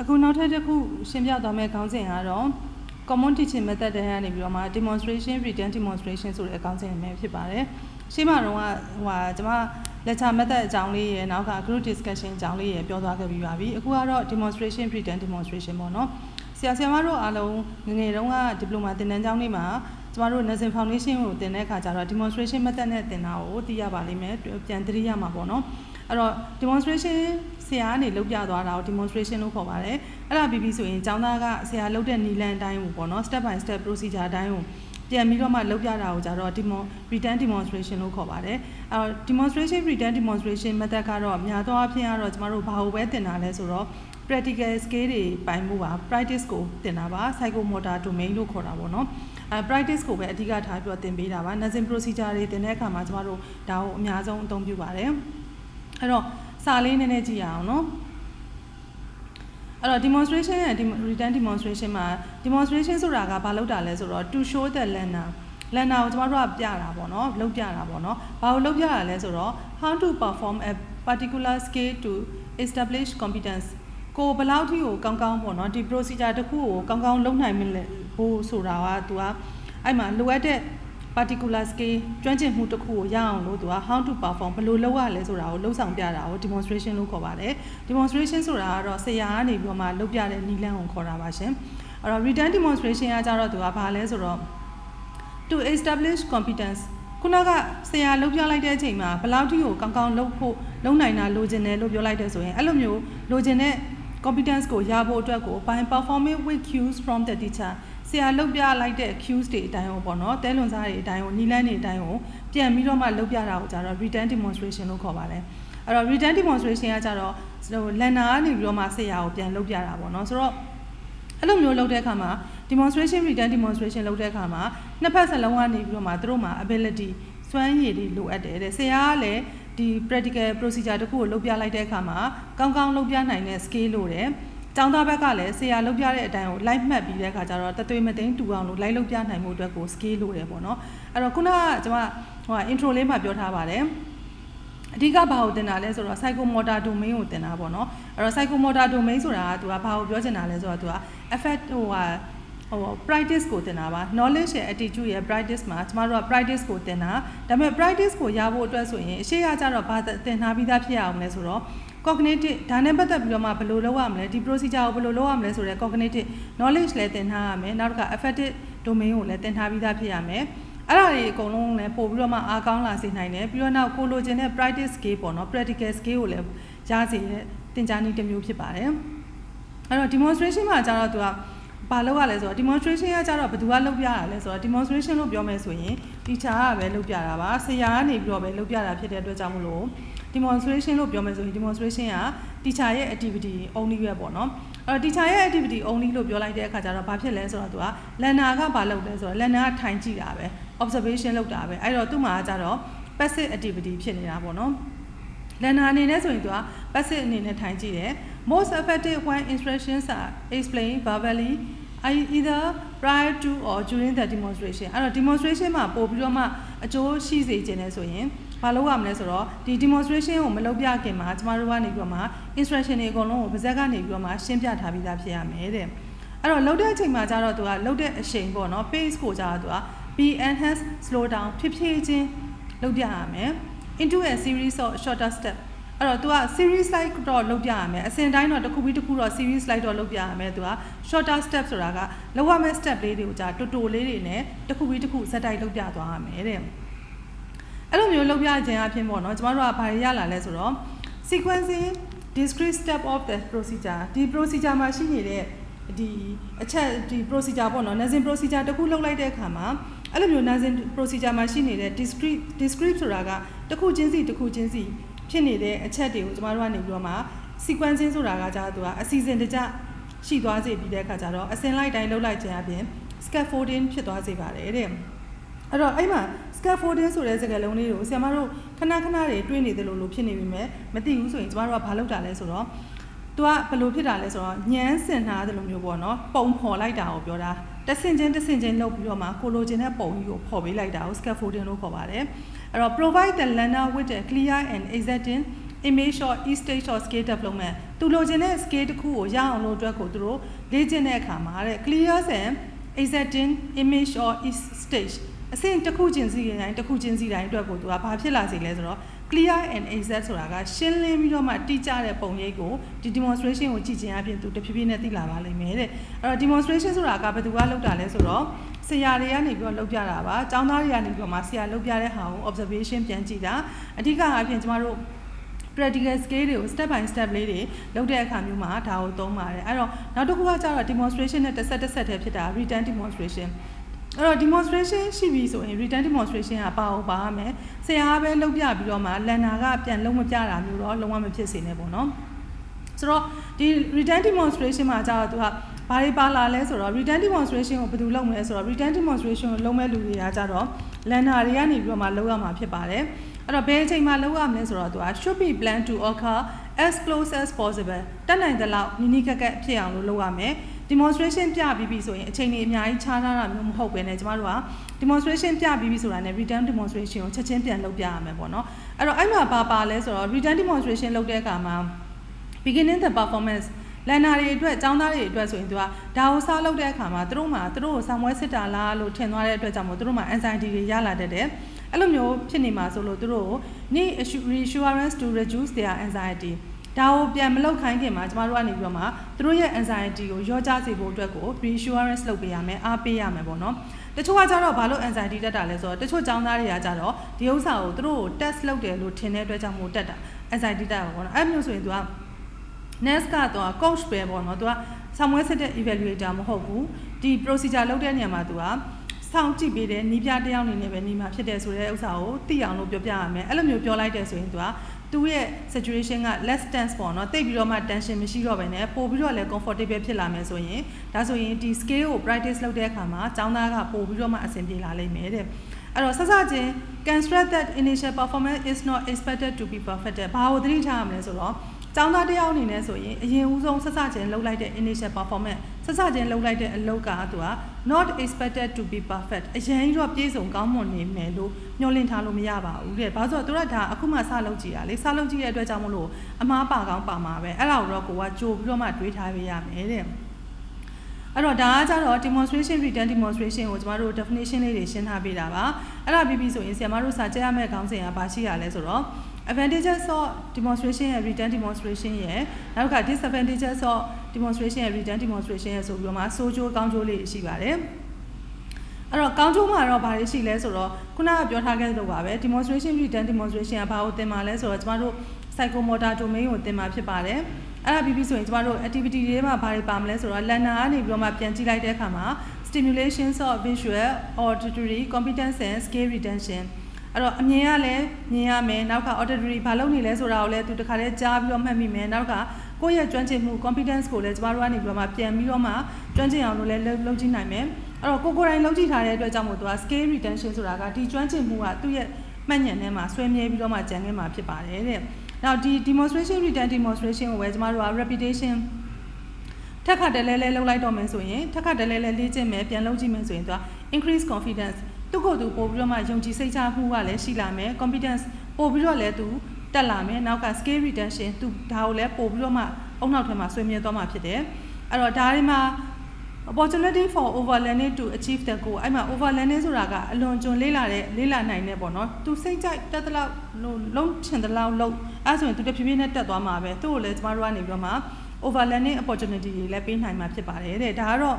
အခုနောက်ထပ်တစ်ခုရှင်းပြသွားမယ့်ခေါင်းစဉ်ကတော့ common teaching method တန်းကနေပြီးတော့မှ demonstration written demonstration ဆိုတဲ့ခေါင်းစဉ်ပဲဖြစ်ပါတယ်။ရှင်းမှာတော့ကဟိုဟာကျွန်မ lecture method အကြောင်းလေးရယ်နောက်က group discussion အကြောင်းလေးရယ်ပြောသွားခဲ့ပြီးပါပြီ။အခုကတော့ demonstration written demonstration ပေါ့နော်။ဆရာဆရာမတို့အားလုံးငယ်ငယ်တုန်းက diploma သင်တန်းကျောင်းလေးမှာကျမတို့ nursing foundation ကိုသင်တဲ့အခါကျတော့ demonstration method နဲ့သင်တာကိုသိရပါလိမ့်မယ်။ပြန်သတိရမှာပေါ့နော်။ အဲ့တော့ demonstration ဆရာကနေလုပ်ပြသွားတာကို demonstration လို့ခေါ်ပါတယ်အဲ့ဒါပြီးပြီဆိုရင်ကျောင်းသားကဆရာလုပ်တဲ့နီလန်အတိုင်းကိုပေါ့နော် step by step procedure အတိုင်းကိုပြန်ပြီးတော့မှလုပ်ပြတာကိုကြတော့ demo return demonstration လို့ခေါ်ပါတယ်အဲ့တော့ demonstration return demonstration method ကတော့များသောအားဖြင့်ကတော့ကျမတို့ဘာကိုပဲသင်တာလဲဆိုတော့ practical skill တွေပိုင်မှုပါ practice ကိုသင်တာပါ psychomotor domain လို့ခေါ်တာပေါ့နော်အဲ practice ကိုပဲအဓိကထားပြီးတော့သင်ပေးတာပါ nursing procedure တွေသင်တဲ့အခါမှာကျမတို့ဒါကိုအများဆုံးအသုံးပြုပါတယ် အဲ့တော့စာလေးနည်းနည်းကြည့်ရအောင်နော်အဲ့တော့ demonstration နဲ့ return demonstration မှာ demonstration ဆိုတာကဘာလုပ်တာလဲဆိုတော့ to show the learner learner ကိုကျမတို့ကပြတာပေါ့နော်လုပ်ပြတာပေါ့နော်ဘာလို့လုပ်ပြတာလဲဆိုတော့ how to perform a particular skill to establish competence ကိုဘယ်လောက်ထိကိုကောင်းကောင်းပေါ့နော်ဒီ procedure တစ်ခုကိုကောင်းကောင်းလုပ်နိုင်မလဲဖို့ဆိုတာကသူကအဲ့မှာလိုအပ်တဲ့ particular skill ကျွမ်းကျင်မှုတစ်ခုကိုရအောင်လို့သူက how to perform ဘယ်လိုလုပ်ရလဲဆိုတာကိုလှုပ်ဆောင်ပြတာကို demonstration လို့ခေါ်ပါတယ် demonstration ဆိုတာကတော့ဆရာကနေပြီးတော့မှလုပ်ပြတဲ့နည်းလမ်းကိုခေါ်တာပါရှင်အဲ့တော့ written demonstration ကကြတော့သူကဘာလဲဆိုတော့ to establish competence ခုနကဆရာလုပ်ပြလိုက်တဲ့အချိန်မှာဘယ်လောက်ထိကိုကောင်းကောင်းလုပ်ဖို့လုပ်နိုင်တာလိုချင်တယ်လို့ပြောလိုက်တဲ့ဆိုရင်အဲ့လိုမျိုးလိုချင်တဲ့ competence ကိုရဖို့အတွက်ကို by performing with cues from the teacher ဆရာလုပ်ပြလိုက်တဲ့ cues တွေအတိုင်းကိုပေါ့နော်တဲလွန်စားတွေအတိုင်းကိုနီလန်းတွေအတိုင်းကိုပြန်ပြီးတော့မှလုပ်ပြတာကိုကြတော့ written demonstration လို့ခေါ်ပါတယ်အဲ့တော့ written demonstration ကကြတော့ဟို learner ကနေပြီးတော့မှဆရာကိုပြန်လုပ်ပြတာပေါ့နော်ဆိုတော့အဲ့လိုမျိုးလုပ်တဲ့အခါမှာ demonstration written demonstration လုပ်တဲ့အခါမှာနှစ်ဖက်စလုံးကနေပြီးတော့မှသူတို့မှာ ability စွမ်းရည်တွေလိုအပ်တယ်တဲ့ဆရာကလည်းဒီ practical procedure တခုကိုလုပ်ပြလိုက်တဲ့အခါမှာကောင်းကောင်းလုပ်ပြနိုင်တဲ့ skill လိုတယ် ကျောင်းသားဘက်ကလည်းဆရာလုပ်ပြတဲ့အတိုင်းကို live မှတ်ပြီးတဲ့အခါကျတော့တသွေးမသိန်းတူအောင်လို့ live လုပ်ပြနိုင်မှုအတွက်ကို skill လိုတယ်ပေါ့နော်အဲ့တော့ခုနကကျွန်မဟို intro လေးမှာပြောထားပါတယ်အဓိကဘာကိုသင်တာလဲဆိုတော့ psychomotor domain ကိုသင်တာပေါ့နော်အဲ့တော့ psychomotor domain ဆိုတာကသူကဘာကိုပြောချင်တာလဲဆိုတော့သူက affect ဟိုဟာ ဟို practice ကိုသင်တာပါ knowledge ရဲ့ attitude ရဲ့ practice မှာကျမတို့က practice ကိုသင်တာဒါပေမဲ့ practice ကိုရဖို့အတွက်ဆိုရင်အရှိရကြတော့ဘာသင်ထားပြီးသားဖြစ်အောင်လဲဆိုတော့ cognitive ဒါနဲ့ပတ်သက်ပြီးတော့မှဘယ်လိုလုပ်ရမလဲဒီ procedure ကိုဘယ်လိုလုပ်ရမလဲဆိုတော့ cognitive knowledge လည်းသင်ထားရမယ်နောက်တစ်ခါ affective domain ကိုလည်းသင်ထားပြီးသားဖြစ်ရမယ်အဲ့ဒါတွေအကုန်လုံးလည်းပို့ပြီးတော့မှအားကောင်းလာစေနိုင်တယ်ပြီးတော့နောက်ကိုလိုချင်တဲ့ practice skill ပေါ့နော် practical skill ကိုလည်းရစေတဲ့သင်ကြားနည်းတစ်မျိုးဖြစ်ပါတယ်အဲ့တော့ demonstration မှာကျတော့သူက ဘာလုပ်ရလဲဆိုတော့ demonstration ကကြတော့ဘယ်သူကလုပ်ပြတာလဲဆိုတော့ demonstration လို့ပြောမယ်ဆိုရင် teacher ကပဲလုပ်ပြတာပါဆရာကနေပြီးတော့ပဲလုပ်ပြတာဖြစ်တဲ့အတွက်ကြောင့်မလို့ demonstration လို့ပြောမယ်ဆိုရင် demonstration က teacher ရဲ့ activity only ပဲပေါ့နော်အဲ့တော့ teacher ရဲ့ activity only လို့ပြောလိုက်တဲ့အခါကျတော့ဘာဖြစ်လဲဆိုတော့သူက learner ကဘာလုပ်လဲဆိုတော့ learner ကထိုင်ကြည့်တာပဲ observation လုပ်တာပဲအဲ့တော့သူ့မှာကျတော့ passive activity ဖြစ်နေတာပေါ့နော် learner အနေနဲ့ဆိုရင်သူက passive အနေနဲ့ထိုင်ကြည့်တယ် most effective when instructions are explained verbally either prior to or during the demonstration အဲ့တော့ demonstration မှာပို့ပြီးတော့မှအကျိုးရှိစေခြင်းလဲဆိုရင်ဘာလုပ်ရမလဲဆိုတော့ဒီ demonstration ကိုမလုပ်ပြခင်မှာကျမတို့ကနေပြီးတော့မှ instruction တွေအကုန်လုံးကိုပါဇက်ကနေပြီးတော့မှရှင်းပြထားပြီးသားဖြစ်ရမယ်တဲ့အဲ့တော့လုပ်တဲ့အချိန်မှာကျတော့သူကလုပ်တဲ့အချိန်ပေါ့နော် pace ကိုကျတော့သူက be enhance slow down ဖြစ်ဖြစ်ချင်းလုပ်ပြရမယ် into a series of shorter step အဲ့တော့ तू က series slide တော့လုပ်ပြရမယ်အစဉ်တိုင်းတော့တစ်ခုပြီးတစ်ခုတော့ series slide တော့လုပ်ပြရမယ် तू က shorter step ဆိုတာကလောက်ရမယ့် step လေးတွေကိုကြာတူတူလေးတွေနဲ့တစ်ခုပြီးတစ်ခုဇက်တိုက်လုပ်ပြသွားရမယ်တဲ့အဲ့လိုမျိုးလုပ်ပြခြင်းအဖြစ်ပေါ့နော်ကျမတို့ကဘာရလာလဲဆိုတော့ sequencing discrete step of the procedure ဒီ procedure မှာရှိနေတဲ့ဒီအချက်ဒီ procedure ပေါ့နော် nursing procedure တစ်ခုလုပ်လိုက်တဲ့အခါမှာအဲ့လိုမျိုး nursing procedure မှာရှိနေတဲ့ discrete discrete ဆိုတာကတစ်ခုချင်းစီတစ်ခုချင်းစီ ဖြစ်နေတဲ့အချက်တွေကိုကျမတို့ကနေပြီးတော့မှ sequencing ဆိုတာကကြာသူကအစီအစဉ်တကျရှိသွားစေပြီးတဲ့အခါကျတော့အစဉ်လိုက်တိုင်းလုပ်လိုက်ခြင်းအပြင် scaffolding ဖြစ်သွားစေပါတယ်တဲ့အဲ့တော့အဲ့မှာ scaffolding ဆိုတဲ့စကားလုံးလေးကိုဆရာမတို့ခဏခဏတွေတွေးနေတယ်လို့လို့ဖြစ်နေပြီမဲ့မသိဘူးဆိုရင်ကျမတို့ကဘာလုပ်တာလဲဆိုတော့သူကဘယ်လိုဖြစ်တာလဲဆိုတော့ညမ်းစင်ထားတယ်လို့မျိုးပေါ့နော်ပုံဖော်လိုက်တာကိုပြောတာတဆင်ချင်းတဆင်ချင်းလုပ်ပြီးတော့မှကိုလိုချင်တဲ့ပုံကြီးကိုဖော်ပေးလိုက်တာကို scaffolding လို့ခေါ်ပါတယ် အဲ့တော့ provide the learner with a clear and exacting image shot e stage shot scale development သူလိုချင်တဲ့ scale တစ်ခုကိုရအောင်လို့အတွက်ကိုသူတို့လေ့ကျင့်တဲ့အခါမှာတဲ့ clear and exacting image or e stage အဆင့်တစ်ခုချင်းစီတိုင်းတစ်ခုချင်းစီတိုင်းအတွက်ကိုသူကဘာဖြစ်လာစေလဲဆိုတော့ clear and exact ဆိုတာကရှင်းလင်းပြီးတော့မှတိကျတဲ့ပုံရိပ်ကိုဒီ demonstration ကိုကြည့်ခြင်းအပြင်သူတဖြည်းဖြည်းနဲ့သိလာပါလိမ့်မယ်တဲ့အဲ့တော့ demonstration ဆိုတာကဘယ်သူကလုပ်တာလဲဆိုတော့ ဆရာတွေကနေပြီးတော့လုပ်ပြတာပါကျောင်းသားတွေကနေပြီးတော့မှဆရာလုပ်ပြတဲ့ဟာကို observation ပြန်ကြည့်တာအဓိကအပြင်ကျမတို့ practical skill တွေကို step by step လေးတွေလုပ်တဲ့အခါမျိုးမှာဒါကိုသုံးပါတယ်အဲ့တော့နောက်တစ်ခုကကျတော့ demonstration နဲ့တစ်ဆက်တစ်ဆက်တည်းဖြစ်တာ written demonstration အဲ့တော့ demonstration ရှိပြီဆိုရင် written demonstration ကပါအောင်ပါရမယ်ဆရာကပဲလုပ်ပြပြီးတော့မှ learner ကပြန်လုံးမပြတာမျိုးတော့လုံးဝမဖြစ်စေနဲ့ပေါ့နော် ဆိုတော့ဒီ written demonstration မှာကျတော့သူကဘာတွေပါလာလဲဆိုတော့ written demonstration ကိုဘယ်သူလုပ်မလဲဆိုတော့ written demonstration ကိုလုပ်မဲ့လူတွေကကြတော့ learner တွေကနေပြီးတော့မှလုပ်ရမှာဖြစ်ပါတယ်အဲ့တော့ဘယ်အချိန်မှာလုပ်ရမလဲဆိုတော့သူက should be planned to occur as close as possible တက်နိုင်သလောက်နီးနီးကပ်ကပ်ဖြစ်အောင်လို့လုပ်ရမယ် demonstration ပြပြီးပြီဆိုရင်အချိန်ကြီးအများကြီးခြားထားတာမျိုးမဟုတ်ပဲねကျမတို့က demonstration ပြပြီးပြီဆိုတာနဲ့ return demonstration ကိုချက်ချင်းပြန်လုပ်ပြရမယ်ပေါ့နော်အဲ့တော့အဲ့မှာဘာပါလဲဆိုတော့ return demonstration လုပ်တဲ့အခါမှာ beginning the performance လန်နာတွေအတွက်ចောင်းသားတွေအတွက်ဆိုရင်သူကဒါကိုစားလုပ်တဲ့အခါမှာသူတို့မှာသူတို့ကိုဆောင်ဝဲစစ်တာလားလို့ထင်သွားတဲ့အတွက်ကြောင့်မို့သူတို့မှာ anxiety တွေရလာတတ်တယ်အဲ့လိုမျိုးဖြစ်နေမှာဆိုလို့သူတို့ကို need reassurance to reduce their anxiety ဒါကိုပြန်မလုပ်ခိုင်းခင်မှာကျမတို့ကနေပြီးတော့မှသူတို့ရဲ့ anxiety ကိုရောကြစေဖို့အတွက်ကို reassurance လုပ်ပေးရမယ်အားပေးရမယ်ပေါ့နော်တချို့ကကြတော့ဘာလို့ anxiety တက်တာလဲဆိုတော့တချို့ចောင်းသားတွေကကြတော့ဒီဥစ္စာကိုသူတို့ကို test လုပ်တယ်လို့ထင်တဲ့အတွက်ကြောင့်မို့တက်တာ anxiety တက်တာပေါ့နော်အဲ့မျိုးဆိုရင်သူက NES ကတော့ coach ပဲပေါ့နော်သူကဆောင်းဝဲစစ်တဲ့ evaluator မဟုတ်ဘူးဒီ procedure လုပ်တဲ့နေရာမှာသူကစောင့်ကြည့်ပေးတယ်နီးပြတယောက်အနေနဲ့ပဲနေမှာဖြစ်တယ်ဆိုတဲ့ဥစ္စာကိုသိအောင်လို့ပြောပြရမယ်အဲ့လိုမျိုးပြောလိုက်တယ်ဆိုရင်သူကသူ့ရဲ့ situation က less tense ပေါ့နော်တိတ်ပြီးတော့မှ tension မရှိတော့ဘဲနဲ့ပို့ပြီးတော့လည်း comfortable ဖြစ်လာမယ်ဆိုရင်ဒါဆိုရင်ဒီ scale ကို practice လုပ်တဲ့အခါမှာကျောင်းသားကပို့ပြီးတော့မှအဆင်ပြေလာလိမ့်မယ်တဲ့အဲ့တော့စစချင်း construct that initial performance is not expected to be perfect ဘာကိုသတိထားရမလဲဆိုတော့ ကျောင်းသားတယောက်အနေနဲ့ဆိုရင်အရင်ဦးဆုံးဆက်စချင်းလုပ်လိုက်တဲ့ initial performance ဆက်စချင်းလုပ်လိုက်တဲ့အလုပ်ကသူက not expected to be perfect အရင်တော့ပြည့်စုံကောင်းမွန်နေမယ်လို့မျှော်လင့်ထားလို့မရပါဘူးတဲ့။ဘာလို့ဆိုတော့သူကဒါအခုမှစလုပ်ကြည့်ရလေစလုပ်ကြည့်တဲ့အတွက်ကြောင့်မလို့အမားပါကောင်းပါမှာပဲအဲ့ဒါကိုတော့ကိုကကြိုပြီးတော့မှတွေးထားပေးရမယ်တဲ့။အဲ့တော့ဒါကကြတော့ demonstration written demonstration ကိုကျမတို့ definition လေးတွေရှင်းထားပေးတာပါအဲ့ဒါပြီးပြီဆိုရင်ဆရာမတို့စာကြည့်ရမယ့်ခေါင်းစဉ်ကဘာရှိရလဲဆိုတော့ advantages of demonstration ရဲ့ written demonstration ရဲ့နောက်က disadvantages of demonstration ရဲ့ written demonstration ရဲ့ဆိုပြီးတော့မှစိုးကျိုးကောင်းကျိုးလေးရှိပါတယ်အဲ့တော့ကောင်းကျိုးမှာတော့ဘာတွေရှိလဲဆိုတော့ခုနကပြောထားခဲ့သလိုပါပဲ demonstration written demonstration ကဘာကိုသင်မှာလဲဆိုတော့ကျမတို့ psychomotor domain ကိုသင်မှာဖြစ်ပါတယ်အဲ့ဒါပြီးပြီဆိုရင်ကျမတို့ activity တွေမှာဘာတွေပါမလဲဆိုတော့ learner ကနေပြီးတော့မှပြန်ကြည့်လိုက်တဲ့အခါမှာ stimulations of visual auditory competence and skill retention အဲ့တော့အမြင်ကလည်းမြင်ရမယ်နောက်က auditory ဘာလုပ်နေလဲဆိုတာကိုလည်းသူတခါတည်းကြားပြီးတော့မှတ်မိမယ်နောက်ကကိုယ့်ရဲ့ကျွမ်းကျင်မှု confidence ကိုလည်းကျမတို့ကနေပြီးတော့မှပြန်ပြီးတော့မှကျွမ်းကျင်အောင်လို့လည်းလုပ်ကြည့်နိုင်မယ်အဲ့တော့ကိုကိုယ်တိုင်လုပ်ကြည့်ထားတဲ့အတွက်ကြောင့်မို့သူက skill retention ဆိုတာကဒီကျွမ်းကျင်မှုကသူ့ရဲ့မှတ်ဉာဏ်ထဲမှာဆွဲမြဲပြီးတော့မှကြံခဲ့မှာဖြစ်ပါတယ်တဲ့နောက်ဒီ demonstration written demonstration ကိုပဲကျမတို့က repetition ထက်ခါတလဲလဲလုပ်လိုက်တော့မယ်ဆိုရင်ထက်ခါတလဲလဲလေ့ကျင့်မယ်ပြန်လုပ်ကြည့်မယ်ဆိုရင်သူက increase confidence သူ့ကိုယ်သူပို့ပြီးတော့မှယုံကြည်စိတ်ချမှုကလည်းရှိလာမယ် confidence ပို့ပြီးတော့လည်းသူတက်လာမယ်နောက်က skill retention သူဒါကိုလည်းပို့ပြီးတော့မှအုံနောက်ထဲမှာဆွေးမြဲသွားမှာဖြစ်တယ်အဲ့တော့ဒါတွေမှာ opportunity for overlearning to achieve the goal အဲ့မှာ overlearning ဆိုတာကအလွန်ကျွံလေးလာတဲ့လေးလာနိုင်တဲ့ပေါ့နော်သူစိတ်ကြိုက်တက်တဲ့လောက်လုံးချင်တဲ့လောက်လုံးအဲ့ဆိုရင်သူတဖြည်းဖြည်းနဲ့တက်သွားမှာပဲသူ့ကိုလည်းကျမတို့ကနေပြီးတော့မှ overlearning opportunity တွေလည်းပေးနိုင်မှာဖြစ်ပါတယ်တဲ့ဒါကတော့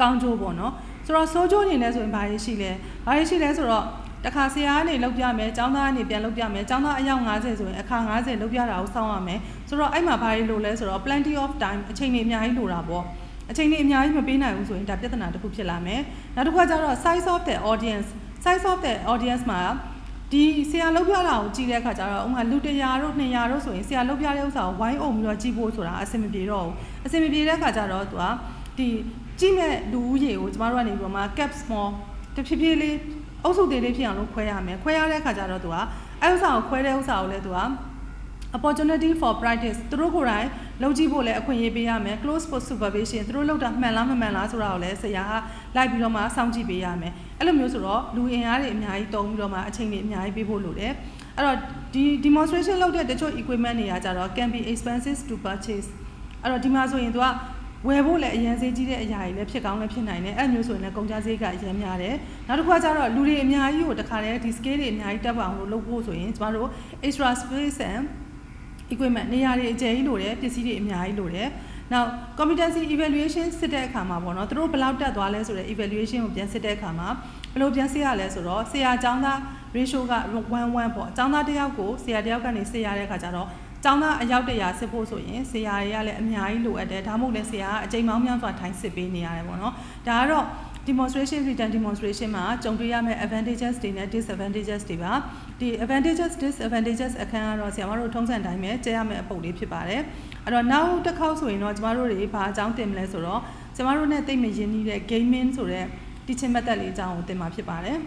ကောင်းကျိုးပေါ့နော် ဆိုတော့စိုးကျိုးအနေနဲ့ဆိုရင်ဘာတွေရှိလဲဘာတွေရှိလဲဆိုတော့တခါဆရာကနေလောက်ပြမယ်ចောင်းသားကနေပြန်လောက်ပြမယ်ចောင်းသားအယောက်90ဆိုရင်အခါ90လောက်ပြတာကိုစောင့်ရမယ်ဆိုတော့အဲ့မှာဘာတွေလိုလဲဆိုတော့ plenty of time အချိန်တွေအများကြီးလိုတာပေါ့အချိန်တွေအများကြီးမပေးနိုင်ဘူးဆိုရင်ဒါပြဿနာတစ်ခုဖြစ်လာမယ်နောက်တစ်ခုကကျတော့ size of the audience size of the audience မှာဒီဆရာလုပ်ပြတာကိုကြည့်တဲ့အခါကျတော့ဥမာလူ100တို့200တို့ဆိုရင်ဆရာလုပ်ပြတဲ့ဥစ္စာကိုဝိုင်းအောင်ပြီးတော့ကြည့်ဖို့ဆိုတာအဆင်မပြေတော့ဘူးအဆင်မပြေတဲ့အခါကျတော့သူက ဒီကြည့်မဲ့လူဦးရေကိုကျမတို့ကနေပြီးတော့မှ cap small တဖြည်းဖြည်းလေးအုပ်စုသေးလေးဖြစ်အောင်လို့ခွဲရမယ်ခွဲရတဲ့အခါကျတော့သူကအဲဥစ္စာကိုခွဲတဲ့ဥစ္စာကိုလည်းသူက opportunity for practice သူတို့ကိုယ်တိုင်လုပ်ကြည့်ဖို့လည်းအခွင့်အရေးပေးရမယ် close post supervision သူတို့လုပ်တာမှန်လားမမှန်လားဆိုတာကိုလည်းဆရာကလိုက်ပြီးတော့မှစောင့်ကြည့်ပေးရမယ်အဲ့လိုမျိုးဆိုတော့လူအင်အားတွေအများကြီးတုံးပြီးတော့မှအချိန်တွေအများကြီးပေးဖို့လိုတယ်အဲ့တော့ဒီ demonstration လုပ်တဲ့တချို့ equipment တွေကကြတော့ can be expensive to purchase အဲ့တော့ဒီမှာဆိုရင်သူက ဝယ်ဖို့လည်းအရင်ဈေးကြီးတဲ့အရာတွေလည်းဖြစ်ကောင်းလည်းဖြစ်နိုင်တယ်အဲ့မျိုးဆိုရင်လည်းကုန်ကျစရိတ်ကအရင်များတယ်နောက်တစ်ခုကကျတော့လူတွေအများကြီးကိုတခါတည်းဒီ scale တွေအများကြီးတက်ပါအောင်လို့လုပ်ဖို့ဆိုရင်ကျမတို့ extra space and equipment နေရာတွေအကျယ်ကြီးလိုတယ်ပစ္စည်းတွေအများကြီးလိုတယ်နောက် competency evaluation စစ်တဲ့အခါမှာပေါ့နော်သူတို့ဘယ်လောက်တက်သွားလဲဆိုတဲ့ evaluation ကိုပြန်စစ်တဲ့အခါမှာဘယ်လိုပြန်စစ်ရလဲဆိုတော့ဆရာကျောင်းသား ratio က11ပေါ့ကျောင်းသားတစ်ယောက်ကိုဆရာတစ်ယောက်ကနေစစ်ရတဲ့အခါကျတော့ ကျောင်းသားအယောက်တရာစစ်ဖို့ဆိုရင်ဆရာတွေကလည်းအများကြီးလိုအပ်တယ်ဒါမှမဟုတ်လည်းဆရာကအချိန်မောင်းများစွာထိုင်စစ်ပေးနေရတယ်ပေါ့နော်ဒါကတော့ demonstration written demonstration မှာကြုံတွေ့ရမယ့် advantages တွေနဲ့ disadvantages တွေပါဒီ advantages disadvantages အခန်းကတော့ဆရာမတို့ထုံးစံတိုင်းပဲကျဲရမယ့်အပုတ်လေးဖြစ်ပါတယ်အဲ့တော့နောက်တစ်ခေါက်ဆိုရင်တော့ကျမတို့တွေဘာအကြောင်းတင်မလဲဆိုတော့ကျမတို့နဲ့သိမ့်မရင်းနှီးတဲ့ gaming ဆိုတဲ့ teaching method လေးအကြောင်းကိုသင်မှာဖြစ်ပါတယ်